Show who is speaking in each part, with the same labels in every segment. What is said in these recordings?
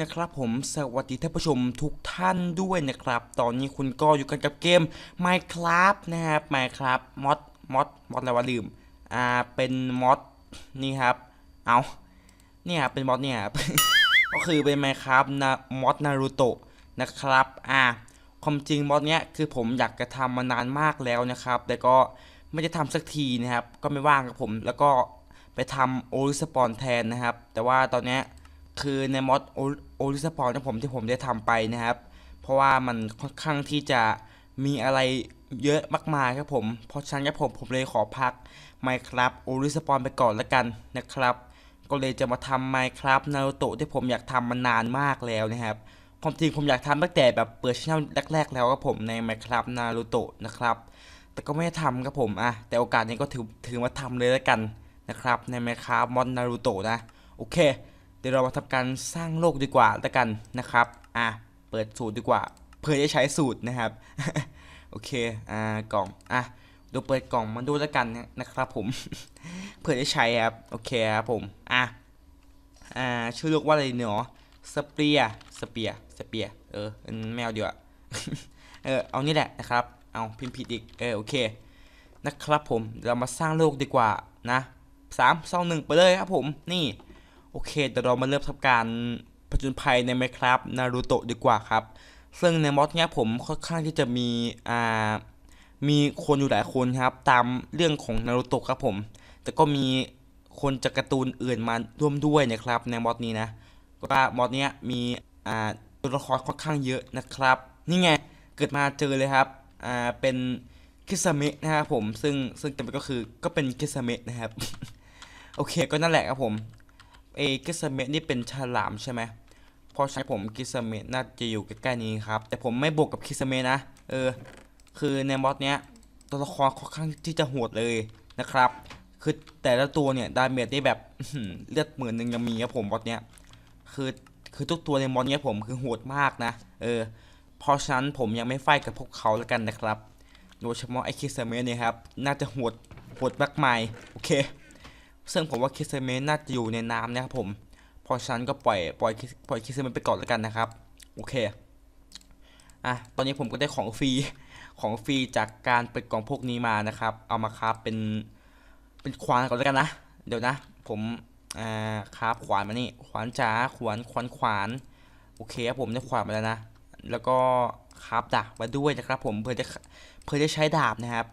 Speaker 1: นะครับผมสวัสดีท่านผู้ชมทุกท่านด้วยนะครับ ตอนนี้คุณก็อยู่กันกับเกม Minecraft นะครับ Minecraft มอดมอดมอดอะไรวะลืม อ่า เป็นมอดนี่ครับ เอาเนี่ยเป็นมอดเนี่ยครับก็คือเป็น Minecraft นะมอดนารูโตะนะครับ อ่าความจริงมอดเนี้ยคือผมอยากจะทำมานานมากแล้วนะครับ แต่ก็ไม่ได้ทำสักทีนะครับ ก็ไม่ว่างกับผม แล้วก็ไปทำโอลิสปอนแทนนะครับ แต่ว่าตอนเนี้ย คือในมอดโอลิสปอร์นะผมที่ผมได้ทำไปนะครับ เพราะว่ามันค่อนข้างที่จะมีอะไรเยอะมากมายครับผม เพราะฉะนั้นครับผมผมเลยขอพัก Minecraft โอลิสปอนไปก่อนละกันนะครับ ก็เลยจะมาทำ Minecraft นารูโตะที่ผมอยากทำมานานมากแล้วนะครับความจริงผมอยากทำตั้งแต่แบบเปิดช่องแรก ๆ แล้วครับผมใน Minecraft นารูโตะนะครับ แต่ก็ไม่ได้ทำครับผมอะแต่โอกาสนี้ก็ถือถือมาทำเลยแล้วกันนะครับใน Minecraft มอดนารูโตะนะ โอเค เดี๋ยวเรามาทำการสร้างโลกดีกว่าแล้วกันนะครับอะเปิดสูตรดีกว่า เพื่อจะใช้สูตรนะครับโอเคอ่ากล่องอะเดี๋ยวเปิดกล่องมาดูแล้วกันนะครับผมเพื่อจะใช้ครับโอเคครับผมอะอ่าชื่อลูกว่าอะไรเนาะสเปียสเปียสเปียเออแมวเดีกว่าเออเอานี่แหละนะครับเอาพิมพ์ผิดอีกเออโอเคนะครับผมเรามาสร้างโลกดีกว่านะสามสองหนึ่งไปเลยครับผมนี่ โอเคเดี๋ยวเรามาเริ่มทำการผจญภัยใน Minecraft นารูโตะดีกว่าครับ ซึ่งในมอดเนี้ยผมค่อนข้างที่จะมีอ่ามีคนอยู่หลายคนครับ ตามเรื่องของนารูโตะครับผม แต่ก็มีคนจากการ์ตูนอื่นมาร่วมด้วยนะครับ ในมอดนี้นะก็มอดเนี้ยมีอ่าตัวละครค่อนข้างเยอะนะครับ นี่ไงเกิดมาเจอเลยครับอ่าเป็นคิสเมะนะครับผมซึ่งซึ่งจำเป็นก็คือก็เป็นคิสเมะนะครับ โอเคก็นั่นแหละครับผม เอกิสเมตนี่เป็นฉลามใช่ไหมพราะใช้ผมกิสเมตน่าจะอยู่ใกล้ๆนี้ครับ แต่ผมไม่บวกกับกิสเมตนะ เออ คือในมอสเนี้ยตัวละครค่อนข้างที่จะโหดเลยนะครับ คือแต่ละตัวเนี่ยดาเมจได้แบบเลือดหมื่นหนึ่งยังมีครับผมมอสเนี้ย คือคือทุกตัวในมอสเนี้ยผมคือโหดมากนะ เออ เพราะฉะนั้นผมยังไม่ไฟกับพวกเขาแล้วกันนะครับ โดยเฉพาะไอ้คิสเมตเนี่ยครับ น่าจะโหดโหดมากมาย โอเค ซึ่งผมว่าคิสเมนน่าจะอยู่ในน้ำนะครับผมเพราะฉันก็ปล่อยปล่อยปล่อยคิสเมนไปก่อนแล้วกันนะครับ โอเคอะตอนนี้ผมก็ได้ของฟรีของฟรีจากการเปิดกล่องพวกนี้มานะครับ เอามาคราฟเป็นเป็นขวานก่อนแล้วกันนะ เดี๋ยวนะ ผมอ่าคราฟขวานมานี่ขวานจ๋าขวานขวานขวานโอเคครับผมได้ขวานมาแล้วนะ แล้วก็คราฟดาบมาด้วยนะครับ ผมเพื่อจะเพื่อจะใช้ดาบนะครับ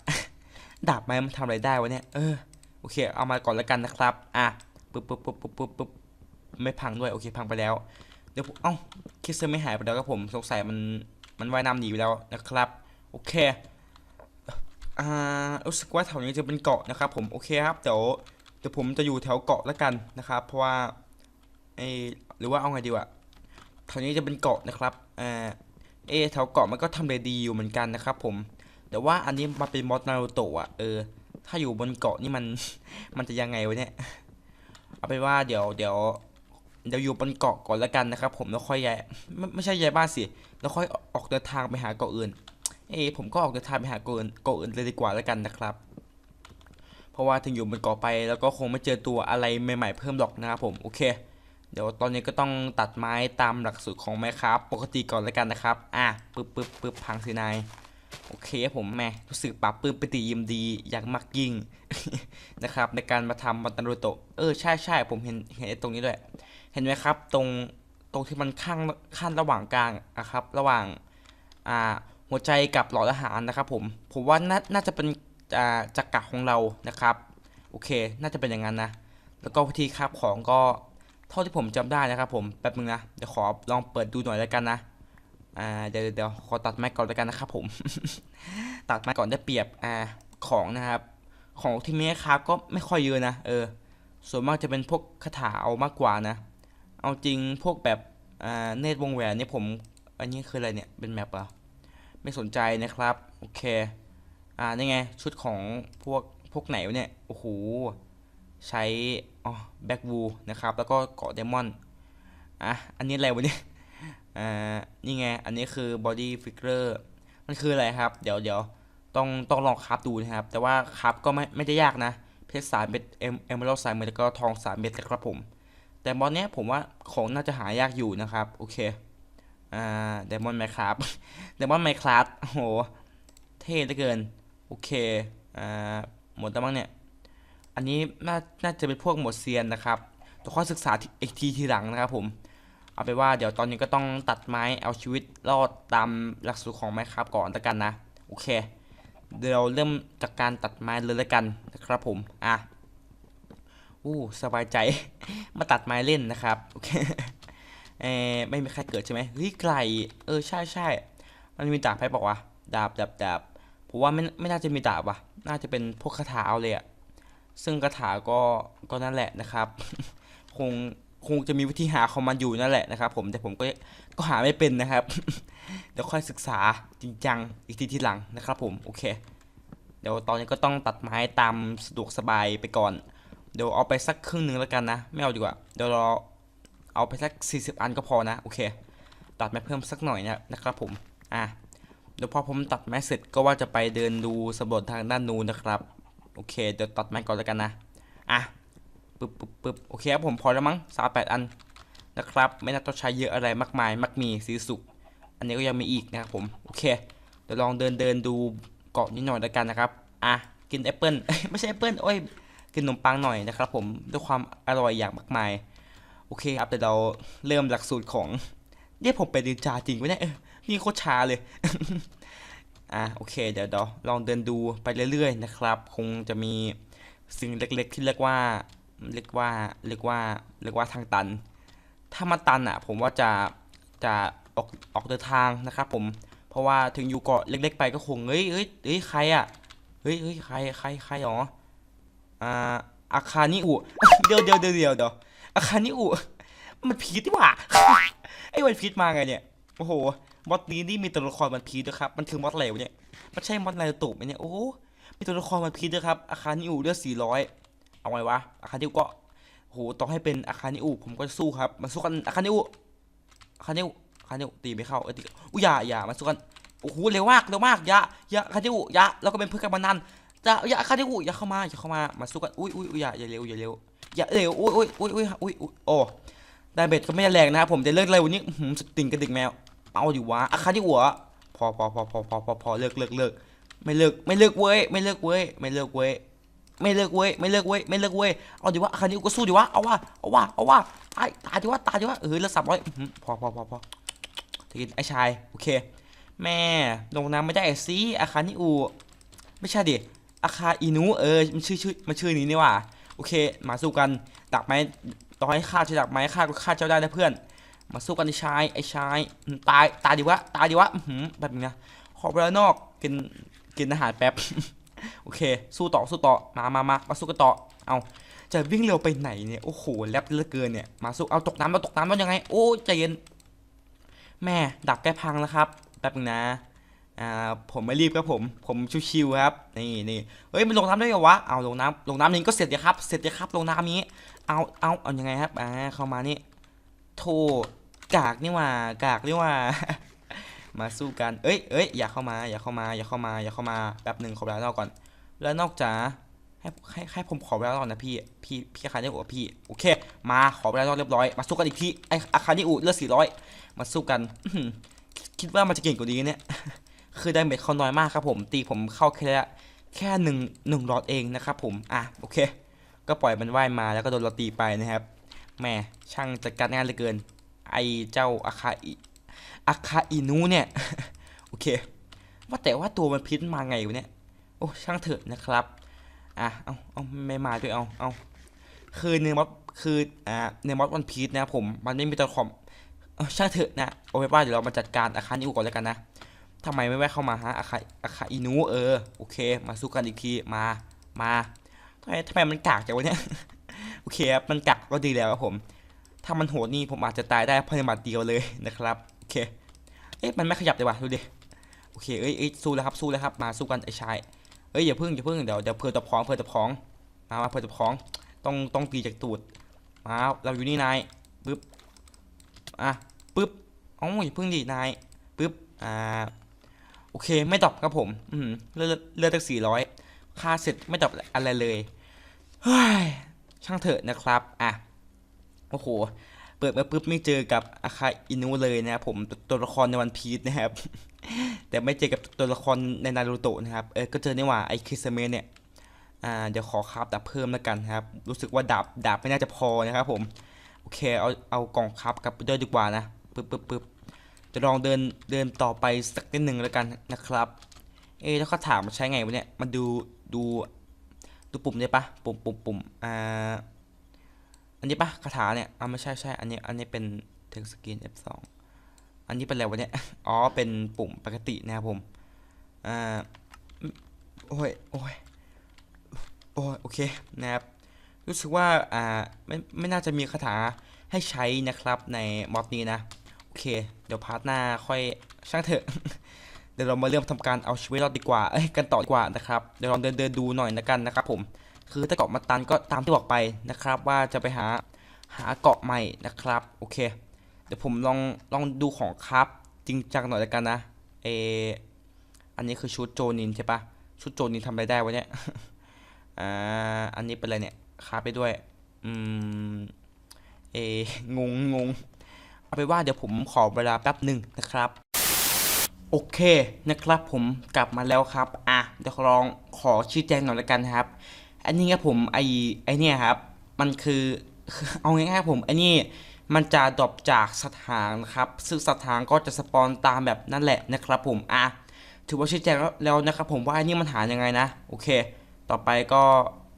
Speaker 1: ดาบไม้มันทำอะไรได้วะเนี่ยเออ โอเค เอามาก่อนแล้วกันนะครับ อะปึ๊บปึ๊บปึ๊บปึ๊บปึ๊บปึ๊บไม่พังด้วย โอเค พังไปแล้ว เดี๋ยวเอ้าคิดซึไม่หายไปแล้วครับผม สงสัยมัน มันว่ายน้ำหนีไปแล้วนะครับ โอเค อ่ารู้สึกว่าแถวนี้จะเป็นเกาะนะครับผม โอเคครับ เดี๋ยว เดี๋ยวผมจะอยู่แถวเกาะแล้วกันนะครับ เพราะว่าไอหรือว่าเอาไงดีวะแถวนี้จะเป็นเกาะนะครับอ่าเอแถวเกาะมันก็ทำได้ดีอยู่เหมือนกันนะครับผม แต่ว่าอันนี้มาเป็นมอสนารูโตะอะ เออ ถ้าอยู่บนเกาะนี่มัน มันจะยังไงวะเนี่ย เอาเป็นว่าเดี๋ยวเดี๋ยวเดี๋ยวอยู่บนเกาะก่อนแล้วกันนะครับผมแล้วค่อยย้ายไม่ไม่ใช่ย้ายบ้านสิแล้วค่อยออกเดินทางไปหาเกาะอื่น เอยผมก็ออกเดินทางไปหาเกาะอื่นเกาะอื่นเลยดีกว่าแล้วกันนะครับ เพราะว่าถึงอยู่บนเกาะไปแล้วก็คงไม่เจอตัวอะไรใหม่ๆเพิ่มหรอกนะครับผมโอเค เดี๋ยวตอนนี้ก็ต้องตัดไม้ตามหลักสูตรของไม้ครับปกติก่อนแล้วกันนะครับ อะปึ๊บปึ๊บปึ๊บพังสินาย โอเคผมแม่รู้สึกปรับปื้มปิติยิมดีอย่างมากยิ่งนะครับ ในการมาทำบันตารุโตเออใช่ใช่ผมเห็นเห็นตรงนี้ด้วย เห็นไหมครับ ตรงตรงที่มันข้างขั้นระหว่างกลางอะครับ ระหว่างอ่าหัวใจกับหลอดอาหารนะครับ ผมผมว่าน่าน่าจะเป็นอ่าจักระของเรานะครับ โอเค น่าจะเป็นอย่างนั้นนะแล้วก็วิธีคาบของก็เท่าที่ผมจำได้นะครับ ผมแป๊บนึงนะเดี๋ยวขอลองเปิดดูหน่อยแล้วกันนะ อ่าเดี๋ยวเดี๋ยวขอตัดไม้ก่อนแล้วกันนะครับผม ตัดไม้ก่อนได้เปรียบอ่าของนะครับ ของที่มีครับก็ไม่ค่อยเยอะนะเออ ส่วนมากจะเป็นพวกคาถาเอามากกว่านะ เอาจริงพวกแบบอ่าเนตรวงแหวนนี่ผม อันนี้คืออะไรเนี่ยเป็นแมปเหรอะไม่สนใจนะครับโอเค อ่านี่ไงชุดของพวกพวกไหนวะเนี่ยโอ้โหใช้อ๋อแบ็กวูนะครับแล้วก็เกาะเดมอนอะอันนี้อะไรวะเนี่ย อ่านี่ไง อันนี้คือ body figure มันคืออะไรครับ เดี๋ยวเดี๋ยวต้องต้องลองคราฟดูนะครับ แต่ว่าคราฟก็ไม่ไม่ได้ยากนะ เพชรสามเม็ดเอ็มเอมเมอรัลสามเม็ดแล้วก็ทองสามเม็ดนะครับผม แต่บอลเนี้ยผมว่าของน่าจะหายากอยู่นะครับ โอเค อ่าเดมอนไมครับเดมอนไมคลาสโอ้โห เท่เหลือเกิน โอเค อ่า หมดแล้วมั้งเนี่ย อันนี้น่าน่าจะเป็นพวกหมดเซียนนะครับต้องค่อยศึกษาอีกทีทีหลังนะครับผม เอาไปว่าเดี๋ยวตอนนี้ก็ต้องตัดไม้เอาชีวิตรอดตามหลักสูตรของไม้ครับก่อนแล้วกันนะโอเค เดี๋ยวเริ่มจากการตัดไม้เลยแล้วกันนะครับผมอะอู้สบายใจ มาตัดไม้เล่นนะครับโอเคเออไม่มีใครเกิดใช่ไหมเฮ้ยไกลเออใช่ใช่มันมีดาบให้บอกว่าดาบดาบดาบผมว่าไม่ไม่น่าจะมีดาบว่ะ น่าจะเป็นพวกคาถาเอาเลยอะซึ่งคาถาก็ก็นั่นแหละนะครับ คง คงจะมีวิธีหาของมันอยู่นั่นแหละนะครับ ผมแต่ผมก็ก็หาไม่เป็นนะครับ เดี๋ยวค่อยศึกษาจริงจังอีกทีทีหลังนะครับ ผมโอเค เดี๋ยวตอนนี้ก็ต้องตัดไม้ตามสะดวกสบายไปก่อน เดี๋ยวเอาไปสักครึ่งหนึ่งแล้วกันนะ ไม่เอาดีกว่าเดี๋ยวเราเอาไปสัก 40 อันก็พอนะโอเค ตัดไม้เพิ่มสักหน่อยนะนะครับ ผมอะเดี๋ยวพอผมตัดไม้เสร็จก็ว่าจะไปเดินดูสำรวจทางด้านนู้นนะครับ โอเค เดี๋ยวตัดไม้ก่อนแล้วกันนะอะ ปึ๊บปึ๊บปึ๊บโอเคครับผมพอแล้วมั้งสามแปดอันนะครับ ไม่น่าต้องใช้เยอะอะไรมากมาย มักมีสีสุก อันนี้ก็ยังมีอีกนะครับผม โอเค เดี๋ยวลองเดินเดินดูเกาะนิดหน่อยแล้วกันนะครับ อะ กินแอปเปิลไม่ใช่แอปเปิลโอ้ย กินขนมปังหน่อยนะครับผม ด้วยความอร่อยอย่างมากมาย โอเคครับเดี๋ยวเราเริ่มหลักสูตรของเนี่ยผมเป็นดินจาจริงไหมเนี่ยนี่โคตรชาเลย อะ โอเค เดี๋ยวเราลองเดินดูไปเรื่อยๆนะครับ คงจะมีสิ่งเล็กๆที่เรียกว่า เรียกว่าเรียกว่าเรียกว่าทางตัน ถ้ามันตันอะ ผมว่าจะจะออกออกเดินทางนะครับผมเพราะว่าถึงอยู่เกาะเล็ก ๆ ไปก็คงเฮ้ยเฮ้ยเฮ้ยใครอะเฮ้ยเฮ้ยใครใครใครหรออ่าอาคานิอุเดี๋ยวเดี๋ยวเดี๋ยวเดี๋ยวเดี๋ยวอาคานิอุมันพีทดีกว่าไอ้วันพีทมาไงเนี่ยโอ้โหมอดนี้นี่มีตัวละครมันพีทด้วยครับมันคือมอดเหลวเนี่ยมันใช่มอดไนโตะไหมเนี่ยโอ้มีตัวละครมันพีทด้วยครับอาคานิอุเลือดสี่ร้อย เอาไงวะอาคานิอุก็โหต้องให้เป็นอาคานิอุผมก็จะสู้ครับมาสู้กันอาคานิอุอาคานิอุอาคานิอุตีไม่เข้าเออตีอุ้ยอย่าอย่ามาสู้กันโอ้โหเร็วมากเร็วมากอย่าอย่าอาคานิอุอย่าแล้วก็เป็นเพื่อนกันมานานจะอย่าอาคานิอุอย่าเข้ามาอย่าเข้ามามาสู้กันอุ้ยอุ้ยอุ้ยอย่าอย่าเร็วอย่าเร็วอย่าเร็วอุ้ยอุ้ยอุ้ยอุ้ยอุ้ยอุ้ยโอ้ดาเมจก็ไม่แรงนะครับผมแต่เลิกเร็วนี้อื้อหืมสติงกระดิกแมวเอาดิวะอาคานิอุอะพอพอพอพอพอพอพอเลิกเลิกเลิกไม่เลิกไม่เลิกเว้ยไม่เลิกเว้ยไม่เลิกเว้ย ไม่เลิกเว้ยไม่เลิกเว้ยไม่เลิกเว้ยเอาดิวะอาคานิอุก็สู้ดิวะเอาวะเอาวะเอาวะไอ้ตายดิวะตายดิวะเออเหลือสามร้อยพอพอพอพอทีไอ้ชายโอเค แม่ลงน้ำไม่ได้สิอาคานิอุไม่ใช่ดิอาคาอินุเออมันชื่อชื่อมันชื่อนี้นี่ว่าโอเค มาสู้กันดักไม้ต่อให้ฆ่าใช้ดักไม้ฆ่าก็ฆ่าเจ้าได้นะเพื่อน มาสู้กันไอ้ชายไอ้ชายตายตายดิวะตายดิวะหือแบบนี้นะขอไปแล้วนอกกินกินอาหารแป๊บ โอเค สู้ต่อสู้ต่อมามามามาสู้กันต่อเอาจะวิ่งเร็วไปไหนเนี่ยโอ้โหแลบเหลือเกินเนี่ยมาสู้เอาตกน้ำมาตกน้ำแล้วยังไง โอ้ใจเย็นแม่ดับใกล้พังแล้วครับแป๊บนึงนะอ่าผมไม่รีบครับผม ผมชิวๆครับนี่นี่เฮ้ยมันลงน้ำได้เหรอวะเอาลงน้ำลงน้ำนี้ก็เสร็จเลยครับเสร็จเลยครับลงน้ำนี้ เอาเอาเอายังไงครับอ่าเข้ามานี่โทกากนี่ว่ากากนี่ว่า มาสู้กันเอ้ยเอ้ยอย่าเข้ามาอย่าเข้ามาอย่าเข้ามาอย่าเข้ามาแป๊บหนึ่งขอเวลานอกก่อน แล้วนอกจากให้ให้ให้ผมขอเวลานอกนะพี่พี่พี่อาคาริอุพี่โอเค มาขอเวลานอกเรียบร้อยมาสู้กันอีกทีไออาคาริอุเลือดสี่ร้อยมาสู้กันคิดว่ามันจะเก่งกว่านี้เนี่ยคือดาเมจเขาน้อยมากครับผม ตีผมเข้าแค่แค่หนึ่งหนึ่งหลอดเองนะครับผมอะโอเค ก็ปล่อยมันว่ายมาแล้วก็โดนเราตีไปนะครับแหม่ช่างจัดการงานเหลือเกิน ไอเจ้าอาคา อาคาอินูเนี่ย โอเค ว่าแต่ว่าตัวมันพิษมาไงวะเนี่ย โอ้ช่างเถอะนะครับ อะ เอาเอาไม่มาด้วย เอาเอาคือในมอดคือ อ่าในมอดวันพีชนะผม มันไม่มีตัวคอมเอช่างเถอะนะ เอาไว้ว่าเดี๋ยวเรามาจัดการอาคารนี้ก่อนแล้วกันนะทำไมไม่แวะเข้ามาฮะอาคาอาคาอินูเออ โอเค มาสู้กันอีกที มา มาทำไมทำไมมันกากจังวะเนี่ย โอเคครับ มันกักก็ดีแล้วครับผม ถ้ามันโหดนี่ผมอาจจะตายได้ภายในหมัดเดียวเลยนะครับ เค เอ๊ะมันไม่ขยับเลยว่ะดูดิ โอเค เอ้ยเอ้ยสู้แล้วครับ สู้แล้วครับ มาสู้กันไอ้ชาย เอ้ยอย่าพึ่งอย่าพึ่งเดี๋ยวเดี๋ยวเพลินตะพองเพลินตะพอง มามาเพลินตะพอง ต้องต้องตีจากตูด มา เราอยู่นี่นาย ปึ๊บ อะ ปึ๊บอ๋ออย่าพึ่งดินาย ปึ๊บ อ่า โอเค ไม่ตอบครับผม อืมเลือดเลือดตั้งสี่ร้อยค่าเสร็จไม่ตอบอะไรเลย เฮ้ย ช่างเถอะนะครับ อะ โอ้โห เปิดมาปุ๊บไม่เจอกับอาคาอินุเลยนะครับผมตัวตัวละครในวันพีชนะครับ แต่ไม่เจอกับตัวละครในนารูโตะนะครับเออก็เจอนี่หว่าไอ้คิสเมะเนี่ยอ่าเดี๋ยวขอคราบดาบเพิ่มแล้วกันครับ รู้สึกว่าดาบดาบไม่น่าจะพอนะครับผมโอเคเอาเอากล่องคราบกับด้วยดีกว่านะปึ๊บปึ๊บปึ๊บจะลองเดินเดินต่อไปสักนิดหนึ่งแล้วกันนะครับ เอ๊แล้วคาถามันใช้ไงวะเนี่ยมันดูดูดูปุ่มได้ปะปุ่มปุ่มปุ่มอ่า อันนี้ปะคาถาเนี่ยอ่าไม่ใช่ใช่อันนี้อันนี้เป็นเทคสกิน F2 อันนี้เป็นอะไรวะเนี่ย อ๋อ เป็นปุ่มปกตินะครับผม อ่า โอ้ย โอ้ย โอ้ย โอเค นะครับ รู้สึกว่า อ่า ไม่ ไม่น่าจะมีคาถาให้ใช้นะครับในม็อดนี้นะ โอเค เดี๋ยวพาร์ทหน้าค่อยช่างเถอะ เดี๋ยวเรามาเริ่มทำการเอาชีวิตรอดดีกว่า เอ้ย กันต่อดีกว่านะครับ เดี๋ยวลองเดินเดินดูหน่อยนะกันนะครับผม คือถ้าเกาะมาตันก็ตามที่บอกไปนะครับ ว่าจะไปหาหาเกาะใหม่นะครับโอเค เดี๋ยวผมลองลองดูของครับ จริงจังหน่อยแล้วกันนะเอออันนี้คือชุดโจนินใช่ปะชุดโจนินทำอะไรได้วะเนี่ยอ่าอันนี้เป็นอะไรเนี่ยคาบไปด้วย อืม เองงงง เอาไปว่าเดี๋ยวผมขอเวลาแป๊บหนึ่งนะครับ โอเคนะครับผมกลับมาแล้วครับ อะเดี๋ยวลองขอชี้แจงหน่อยละกันครับ อันนี้ครับผมไอไอเนี่ยครับ มันคือเอาง่ายๆครับผมไอนี่มันจะดรอปจากสถานนะครับ ซึ่งสถานก็จะสปอนตามแบบนั่นแหละนะครับผมอะถือว่าชี้แจงแล้วนะครับผมว่าไอนี่มันหายังไงนะ โอเค ต่อไปก็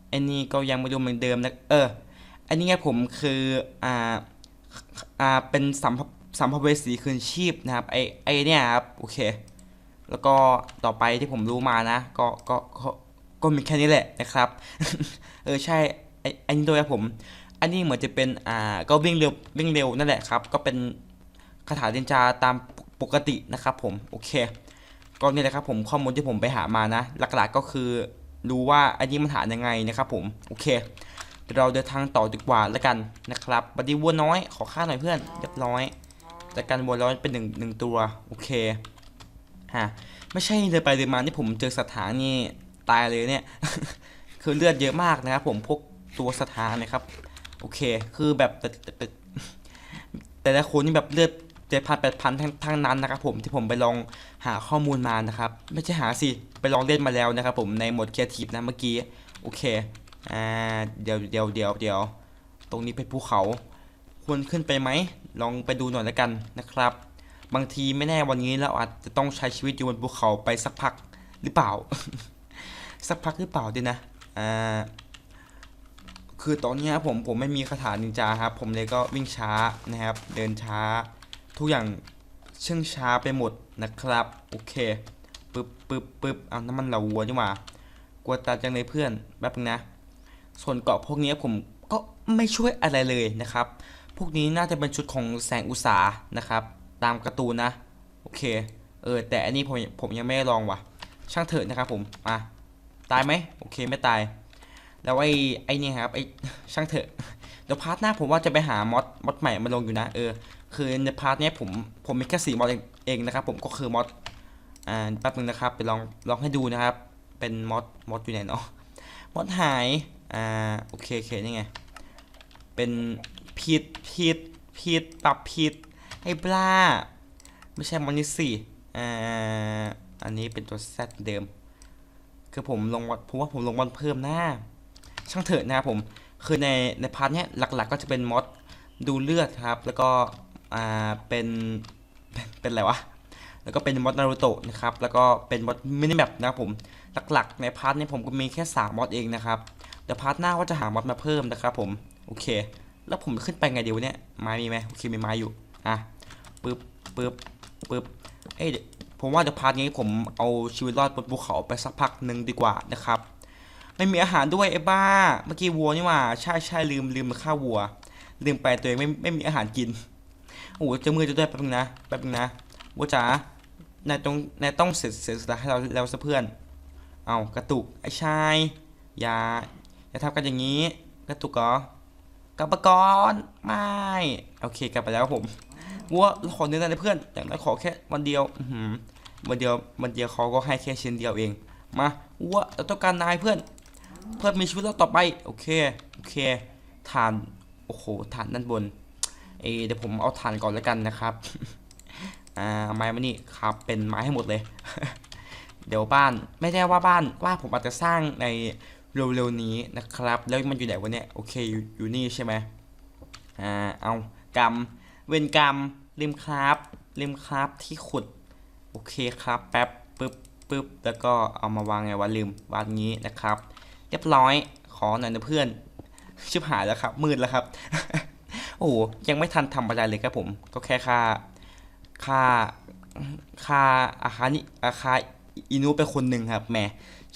Speaker 1: ไอนี่ก็ยังไม่รู้เหมือนเดิมนะเอออันนี้ครับผมคืออ่าอ่าเป็นสัมภสัมภเวสีคืนชีพนะครับไอไอเนี่ยครับโอเค แล้วก็ต่อไปที่ผมรู้มานะ ก็ก็ ก็มีแค่นี้แหละนะครับ เออใช่ไออันนี้ด้วยครับผม อันนี้เหมือนจะเป็นอ่าก็วิ่งเร็ววิ่งเร็วนั่นแหละครับ ก็เป็นคาถาเดนจาตามปกตินะครับผมโอเค ก็นี่แหละครับผมข้อมูลที่ผมไปหามานะ หลักๆก็คือรู้ว่าอันนี้มันหายังไงนะครับผมโอเคเราเดินทางต่อดีกว่าแล้วกันนะครับบัดดี้วัวน้อยขอค่าหน่อยเพื่อนเรียบร้อยแต่การวัวร้อยเป็นหนึ่งหนึ่งตัวโอเคฮะไม่ใช่เดินไปเดินมาที่ผมเจอสถานนี่ ตายเลยเนี่ย คือเลือดเยอะมากนะครับผมพวกตัวสถานนะครับ โอเค คือแบบแต่แต่แต่ละคนนี่แบบเลือดเจ็ดพันแปดพันทั้งนั้นนะครับผมที่ผมไปลองหาข้อมูลมานะครับ ไม่ใช่หาสิ ไปลองเล่นมาแล้วนะครับผมในโหมดครีทีฟนะเมื่อกี้ โอเค อ่า เดี๋ยวเดี๋ยวเดี๋ยวเดี๋ยว ตรงนี้เป็นภูเขา ควรขึ้นไปไหม ลองไปดูหน่อยแล้วกันนะครับ บางทีไม่แน่วันนี้เราอาจจะต้องใช้ชีวิตอยู่บนภูเขาไปสักพักหรือเปล่า สักพักหรือเปล่าดีนะอ่าคือตอนนี้ผมผมไม่มีคาถานินจาครับ ผมเลยก็วิ่งช้านะครับ เดินช้า ทุกอย่างเชื่องช้าไปหมดนะครับ โอเคปึ๊บปึ๊บปึ๊บเอาน้ำมันเหลาวัวนี่หว่ากลัวตาจังเลยเพื่อนแป๊บนึงนะ ส่วนเกาะพวกนี้ผมก็ไม่ช่วยอะไรเลยนะครับ พวกนี้น่าจะเป็นชุดของแสงอุตสานะครับ ตามการ์ตูนนะ โอเค เออแต่อันนี้ผมผมยังไม่ได้ลองว่ะ ช่างเถอะนะครับผมอะ ตายไหมโอเคไม่ตาย แล้วไอ้ไอ้นี่ครับไอ้ช่างเถอะเดี๋ยวพาร์ทหน้าผมว่าจะไปหามอดมอดใหม่มาลงอยู่นะเออคือในพาร์ทเนี้ยผมผมมีแค่สี่มอดเองเองนะครับ ผมก็คือมอดอ่าแป๊บนึงนะครับไปลองลองให้ดูนะครับ เป็นมอดมอดอยู่ไหนเนาะมอดหายอ่าโอเคโอเคนี่ไงเป็นพีดพีดพีดปรับพีดให้ปลาไม่ใช่มอนี้สี่อ่าอันนี้เป็นตัวแซดเดิม คือผมลงวันผมว่าผมลงวันเพิ่มหน้า ช่างเถอะนะครับผม คือในในพาร์ทเนี้ยหลักๆ ก็จะเป็นมอดดูเลือดครับ แล้วก็อ่าเป็นเป็นอะไรวะแล้วก็เป็นมอดนารูโตะนะครับ แล้วก็เป็นมอดมินิแมปนะครับผม หลักๆ ในพาร์ทนี้ผมก็มีแค่3มอดเองนะครับ เดี๋ยวพาร์ทหน้าก็จะหามอดมาเพิ่มนะครับผม โอเค แล้วผมขึ้นไปไงเดี๋ยวเนี่ย ไม้มีไหมโอเคมีไม้อยู่ อะปึ๊บปึ๊บปึ๊บ เอ้ยเดี๋ยว ผมว่าเดี๋ยวพาร์ทนี้ผมเอาชีวิตรอดบนภูเขาไปสักพักหนึ่งดีกว่านะครับ ไม่มีอาหารด้วยไอ้บ้า เมื่อกี้วัวนี่ว่าใช่ใช่ลืมลืมมาฆ่าวัว ลืมไปตัวเองไม่ไม่มีอาหารกิน โอ้โหจะมือจะด้วยแป๊บนึงนะแป๊บนึงนะวัวจ๋านายต้องนายต้องเสียเสียสละให้เราแล้วซะเพื่อน เอากระตุกไอ้ชายอย่าอย่าทำกันอย่างนี้ กระตุกเหรอกลับมาก่อนไม่โอเคกลับไปแล้วผมวัวขอเนื้อหน่อยเพื่อนอย่างน้อยขอแค่วันเดียว อื อหือวันเดียววันเดียวเขาก็ให้แค่ชิ้นเดียวเอง มาวัวเราต้องการนายเพื่อน เพื่อมีชีวิตรอดต่อไป โอเค โอเค ฐาน โอ้โห ฐานด้านบน เอเดี๋ยวผมเอาฐานก่อนแล้วกันนะครับ อ่า ไม้มานี่ครับ เป็นไม้ให้หมดเลย เดี๋ยวบ้าน ไม่ได้ว่าบ้าน ว่าผมอาจจะสร้างในเร็วๆนี้นะครับ แล้วมันอยู่ไหนวะเนี่ย โอเค อยู่อยู่นี่ใช่ไหมอ่า เอากรรม เวนกรรมริมครับริมครับที่ขุด โอเคครับแป๊บปึ๊บปึ๊บแล้วก็เอามาวางไงวะลืมวางงี้นะครับ เรียบร้อยขอหน่อยนะเพื่อน ชิบหายแล้วครับ มืดแล้วครับ โอ้ยังไม่ทันทำอะไรเลยครับผม ก็แค่ค่าค่าค่าอาคานี่อาคาอินูไปคนหนึ่งครับแหม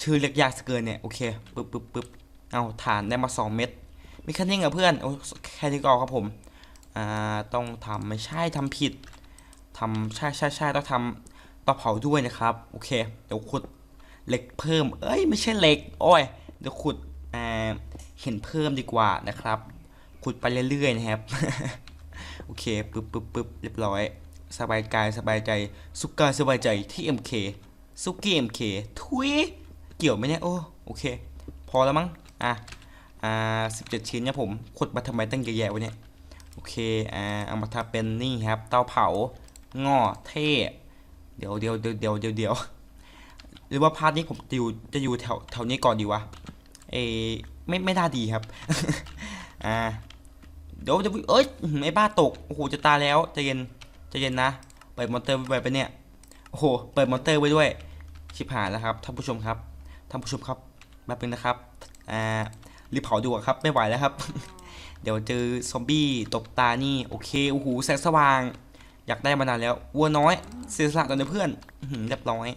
Speaker 1: ชื่อเรียกยากสเกินเนี่ยโอเคปึ๊บปึ๊บปึ๊บเอาฐานได้มาสองเม็ดมีแค่นี้กับเพื่อนโอ้แค่นี้ก็เอครับผมอ่าต้องทำไม่ใช่ทำผิดทำใช่ใช่ใช่ต้องทำ ต้องเผาด้วยนะครับ โอเค เดี๋ยวขุดเหล็กเพิ่ม เอ้ย ไม่ใช่เหล็ก โอ้ย เดี๋ยวขุดอ่าเห็นเพิ่มดีกว่านะครับ ขุดไปเรื่อยๆนะครับ โอเค ปึ๊บปึ๊บปึ๊บเรียบร้อย สบายกายสบายใจ สุขกายสบายใจที่ MK สุกี้ MK ทุย เกี่ยวไหมเนี่ย โอ้ โอเค พอแล้วมั้ง อะ อ่าสิบเจ็ดชิ้นเนี่ยผม ขุดมาทำไมตั้งเยอะแยะวะเนี่ย โอเค อ่า เอามาทำเป็นนี่ครับ เตาเผา ง่อ เท่ เดี๋ยวเดี๋ยวเดี๋ยวเดี๋ยวเดี๋ยวหรือว่าพาร์ทนี้ผมจะอยู่จะอยู่แถวแถวนี้ก่อนดีวะเอไม่ไม่น่าดีครับ อ่า เดี๋ยวจะเอ้ยไอ้บ้าตกโอ้โหจะตายแล้วจะเย็นจะเย็นนะเปิดมอเตอร์ไว้ไปเนี่ยโอ้โหเปิดมอเตอร์ไว้ด้วยชิบหายแล้วครับท่านผู้ชมครับท่านผู้ชมครับแป๊บนึงนะครับอ่ารีบเผาดีกว่าครับไม่ไหวแล้วครับ เดี๋ยวเจอซอมบี้ตบตานี่โอเคโอ้โหแสงสว่าง อยากได้มานานแล้ว วัวน้อยเสียสละต่อเพื่อนอื้อหือเรียบร้อย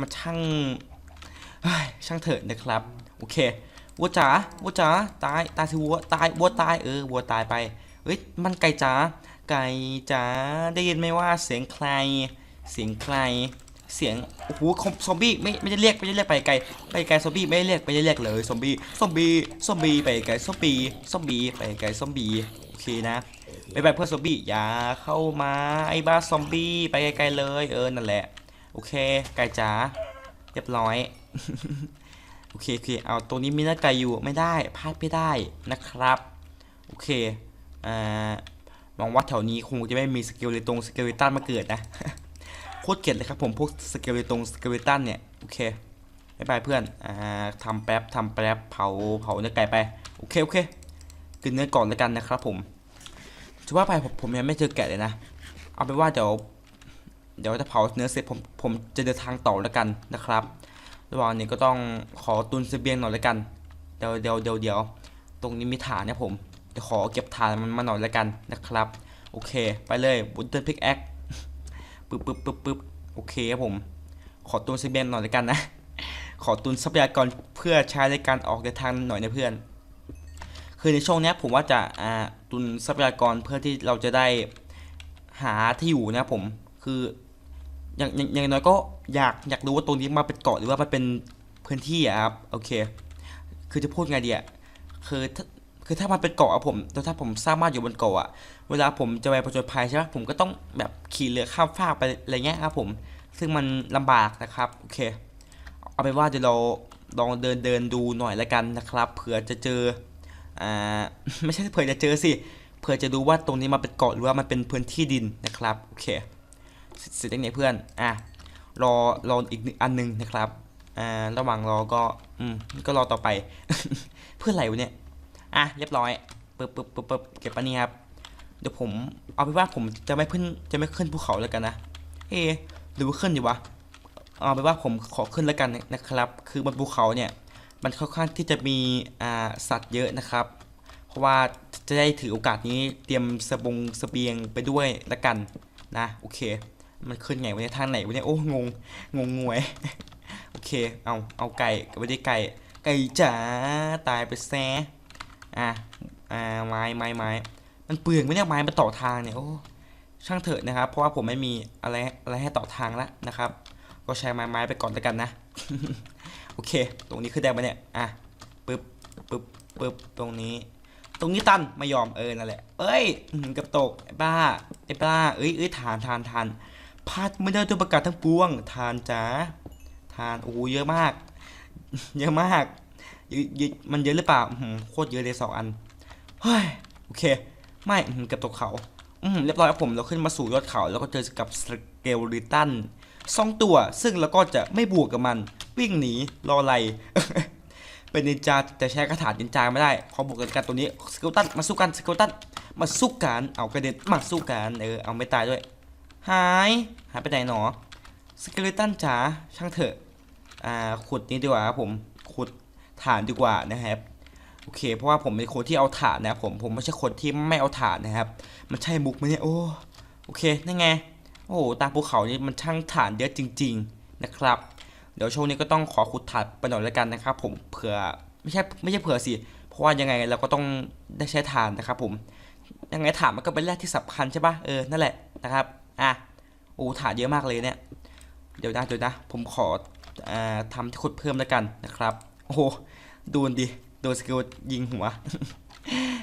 Speaker 1: มาช่างช่างเถิดนะครับ โอเค วัวจ๋า วัวจ๋า ตาย ตายสิวัว ตาย วัวตาย เออ วัวตายไป เอ้ย มันไก่จ๋า ไก่จ๋า ได้ยินไหมว่าเสียงใคร เสียงใคร เสียง โอ้โหคอมซอมบี้ ไม่ ไม่ได้เรียก ไม่ได้เรียกไปไกล ไปไกลซอมบี้ ไม่ได้เรียก ไม่ได้เรียกเลย ซอมบี้ ซอมบี้ ซอมบี้ ไปไกลซอมบี้ ซอมบี้ ไปไกลซอมบี้ โอเคนะ ไปไปเพื่อนซอมบี้อย่าเข้ามาไอ้บ้าซอมบี้ไปไกลๆเลยเออนั่นแหละโอเคไก่จ๋าเรียบร้อยโอเคโอเคเอาตัวนี้มีหน้าไก่อยู่ไม่ได้พลาดไม่ได้นะครับโอเคอ่าหวังว่าแถวนี้คงจะไม่มีสเกลเลตงสเกลเลตันมาเกิดนะโคตรเกลียดเลยครับผมพวกสเกลเลตงสเกลเลตันเนี่ยโอเคบายบายเพื่อนอ่าทำแป๊บทำแป๊บเผาเผาเนื้อไก่ไปโอเคโอเคกินเนื้อก่อนแล้วกันนะครับผม จะว่าไปผมยังไม่เจอแกะเลยนะ เอาเป็นว่าเดี๋ยวเดี๋ยวจะเผาเนื้อเสร็จผมผมจะเดินทางต่อแล้วกันนะครับ ระหว่างนี้ก็ต้องขอตุนเสบียงหน่อยแล้วกัน เดี๋ยวเดี๋ยวเดี๋ยวเดี๋ยวตรงนี้มีฐานเนี่ยผมเดี๋ยวขอเก็บฐานมันมาหน่อยแล้วกันนะครับ โอเค ไปเลยบุนเดินพิกแอคปึ๊บปึ๊บปึ๊บปึ๊บโอเคครับผม ขอตุนเสบียงหน่อยแล้วกันนะ ขอตุนทรัพยากรเพื่อใช้ในการออกเดินทางหน่อยนะเพื่อน คือในช่วงนี้ผมว่าจะอ่าตุนทรัพยากรเพื่อที่เราจะได้หาที่อยู่นะผมคืออย่างอย่างน้อยก็อยากอยากรู้ว่าตรงนี้มาเป็นเกาะหรือว่ามันเป็นพื้นที่อะครับโอเค คือจะพูดไงดีอะคือถ้าคือถ้ามันเป็นเกาะอะผมแต่ถ้าผมสร้างบ้านอยู่บนเกาะอะเวลาผมจะไปผจญภัยใช่ไหมผมก็ต้องแบบขี่เรือข้ามฟากไปอะไรเงี้ยครับผม ซึ่งมันลำบากนะครับโอเค เอาเป็นว่าเดี๋ยวเราลองเดินเดินดูหน่อยละกันนะครับเผื่อจะเจอ อ่าไม่ใช่เผื่อจะเจอสิเผื่อจะดูว่าตรงนี้มาเป็นเกาะหรือว่ามันเป็นพื้นที่ดินนะครับโอเคเสร็จแล้วเนี่ยเพื่อนอะรอรออีกอันหนึงนะครับอ่าระหว่างรอก็อืมก็รอต่อไป เพื่ออะไรวะเนี่ยอะเรียบร้อยปึ๊บปึ๊บปึ๊บปึ๊บเก็บอันนี้ครับเดี๋ยวผมเอาไปว่าผมจะไม่ขึ้นจะไม่ขึ้นภูเขาแล้วกันนะเอหรือว่าขึ้นดีวะเอาไปว่าผมขอขึ้นแล้วกันนะครับ คือบนภูเขาเนี่ย มันค่อนข้างที่จะมีสัตว์เยอะนะครับ เพราะว่าจะได้ถือโอกาสนี้เตรียมสบงสเบียงไปด้วยละกันนะโอเค มันขึ้นไงวะเนี่ยทางไหนวะเนี่ยโอ้งงงงงวยโอเคเอาเอาไก่กับไม่ได้ไก่ไก่จ๋าตายไปแซอะอ่าไม้ไม้ไม้มันเปลืองไหมเนี่ยไม้มาต่อทางเนี่ยโอ้ช่างเถอะนะครับ เพราะว่าผมไม่มีอะไรอะไรให้ต่อทางแล้วนะครับ ก็ใช้ไม้ไม้ไปก่อนแล้วกันนะ โอเค ตรงนี้ขึ้นได้ไหมเนี่ยอะปึ๊บปึ๊บปึ๊บตรงนี้ ตรงนี้ตันไม่ยอมเออนั่นแหละเอ้ยกับตกไอ้บ้าไอ้บ้าเอ้ยเอ้ยทานทานทานพลาดไม่ได้ตัวประกาศทั้งปวง ทานจ้าทานโอ้โหเยอะมาก เยอะมากเยอะมันเยอะหรือเปล่าโคตรเยอะเลยสองอันเฮ้ยโอเค ไม่อื้อหือเกับตกเขาอืมเรียบร้อยผมเราขึ้นมาสู่ยอดเขา แล้วก็เจอกับสเกลลิตันสองตัว ซึ่งเราก็จะไม่บวกกับมัน วิ่งหนีรออะไรเป็นนินจาแต่ใช้คาถานินจาไม่ได้พอบวกกันกันตัวนี้สเกลตันมาสู้กันสเกลตันมาสู้กันเอากระเด็นมาสู้กันเออเอาไม่ตายด้วย หายหายไปไหนหนอสเกลตันจ๋าช่างเถอะอ่าขุดนี้ดีกว่าครับผมขุดฐานดีกว่านะครับโอเค เพราะว่าผมเป็นคนที่เอาถ่านนะครับผมผมไม่ใช่คนที่ไม่เอาถ่านนะครับ มันใช่มุกไหมเนี่ยโอ้โอเคนั่นไงโอ้โหตามภูเขานี่มันช่างถ่านเยอะจริง ๆ นะครับ เดี๋ยวช่วงนี้ก็ต้องขอขุดถ่านไปหน่อยแล้วกันนะครับ ผมเผื่อไม่ใช่ไม่ใช่เผื่อสิเพราะว่ายังไงเราก็ต้องได้ใช้ถ่านนะครับผมยังไงถ่านมันก็เป็นแร่ที่สำคัญใช่ปะเออนั่นแหละนะครับอะโอ้ถ่านเยอะมากเลยเนี่ยเดี๋ยวนะเดี๋ยวนะ ผมขออ่าทำที่ขุดเพิ่มแล้วกันนะครับ โอ้โหดูนดิโดนสกิลยิงหัว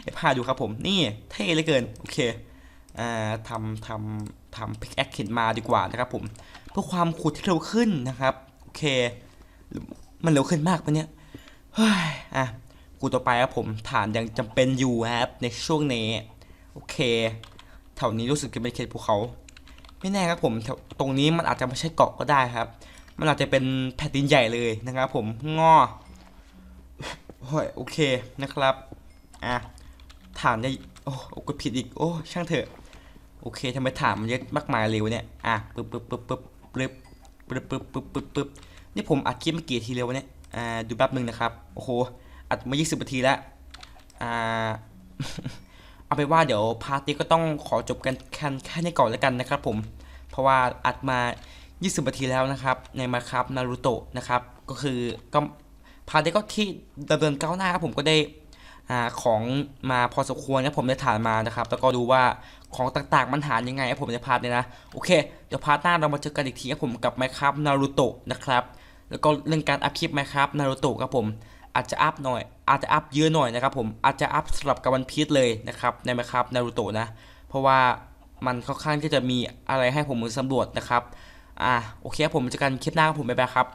Speaker 1: ไอ้พาดูครับผมนี่เท่เลือเกินโอเคอ่าทำทำทำพิกแอคเข็นมาดีกว่านะครับผมเพื่อความขุดที่เร็วขึ้นนะครับ เค มันเร็วขึ้นมากปะเนี่ยเฮ้ยอะกูต่อไปครับผมฐานยังจำเป็นอยู่ครับในช่วงนี้โอเคแถวนี้รู้สึกจะเป็นเขตภูเขา ไม่แน่ครับผมตรงนี้มันอาจจะไม่ใช่เกาะก็ได้ครับ มันอาจจะเป็นแผ่นดินใหญ่เลยนะครับ ผมงอโอ้ยโอเคนะครับอะฐานได้โอ้โอกดผิดอีกโอ้ช่างเถอะ โอเคทำไมฐานมันเยอะมากมายเร็วเนี่ยอะปึ๊บปึ๊บปึ๊บปึ๊บปึ๊บ ปึ๊บปึ๊บปึ๊บปึ๊บปึ๊บนี่ผมอัดคลิปเมื่อกี่ทีเร็วะเนี่ยอ่าดูแป๊บหนึ่งนะครับโอ้โหอัดมา 20นาทีแล้วอ่าเอาไปว่าเดี๋ยวพาร์ทนี้ก็ต้องขอจบกันแค่แค่นี้ก่อนแล้วกันนะครับ ผม เพราะว่าอัดมา 20นาทีแล้วนะครับ ในมาครับนารูโตะนะครับ ก็คือก็พาร์ทนี้ก็ที่ดำเนินก้าวหน้าครับผมก็ได้อ่าของมาพอสมควรนะผมได้ฐานมานะครับ แล้วก็ดูว่า ของต่างๆ มันหายังไงผมในพาร์ทนี้นะ โอเค เดี๋ยวพาร์ทหน้าเรามาเจอกันอีกทีครับผมกับไมครับนารูโตะนะครับ แล้วก็เรื่องการอัพคลิปไมครับนารูโตะครับผม อาจจะอัพหน่อย อาจจะอัพเยอะหน่อยนะครับผม อาจจะอัพสลับกับวันพีชเลยนะครับในไมครับนารูโตะนะ เพราะว่ามันค่อนข้างที่จะมีอะไรให้ผมมือสำรวจนะครับ อ่า โอเคกับผมเจอกันคลิปหน้าครับผมบ๊ายบายครับ